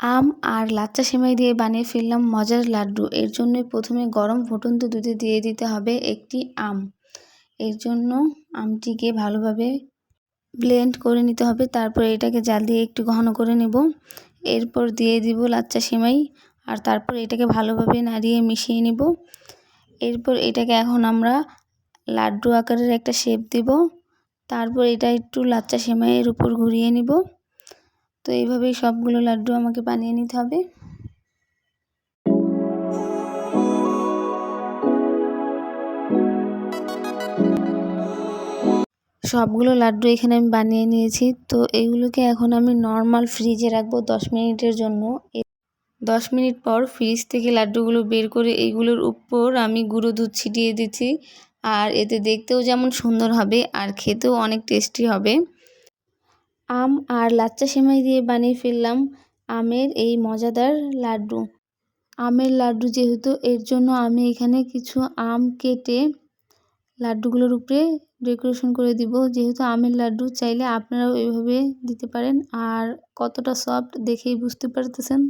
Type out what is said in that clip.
আম আর লাচ্চা সেমাই দিয়ে বানিয়ে ফেললাম মজার লাড্ডু। এর জন্য প্রথমে গরম ফুটন্ত দুধে দিয়ে দিতে হবে একটি আম। এর জন্য আমটিকে ভালোভাবে ব্লেন্ড করে নিতে হবে। তারপর এটাকে জাল দিয়ে একটু ঘন করে নেব। এরপর দিয়ে দিব লাচ্চা সেমাই আর তারপর এটাকে ভালোভাবে নাড়িয়ে মিশিয়ে নিব। এরপর এটাকে এখন আমরা লাড্ডু আকারের একটা শেপ দেব। তারপর এটা একটু লাচ্চা সেমাইয়ের উপর ঘুরিয়ে নিব। তো এইভাবেই সবগুলো লাড্ডু আমাকে বানিয়ে নিতে হবে। সবগুলো লাড্ডু এখানে আমি বানিয়ে নিয়েছি। তো এইগুলোকে এখন আমি নর্মাল ফ্রিজে রাখব দশ মিনিটের জন্য। দশ মিনিট পর ফ্রিজ থেকে লাড্ডুগুলো বের করে এইগুলোর উপর আমি গুঁড়ো দুধ ছিটিয়ে দিচ্ছি। আর এতে দেখতেও যেমন সুন্দর হবে, আর খেতেও অনেক টেস্টি হবে। আম আর লাচ্চা সেমাই দিয়ে বানিয়ে ফেললাম আমের এই মজাদার লাড্ডু। আমের লাড্ডু যেহেতু, এর জন্য আমি এখানে কিছু আম কেটে লাড্ডুগুলোর উপরে ডেকোরেশন করে দিব। যেহেতু আমের লাড্ডু চাইলে আপনারাও এভাবে দিতে পারেন। আর কতটা সফট দেখেই বুঝতে পারতেছেন।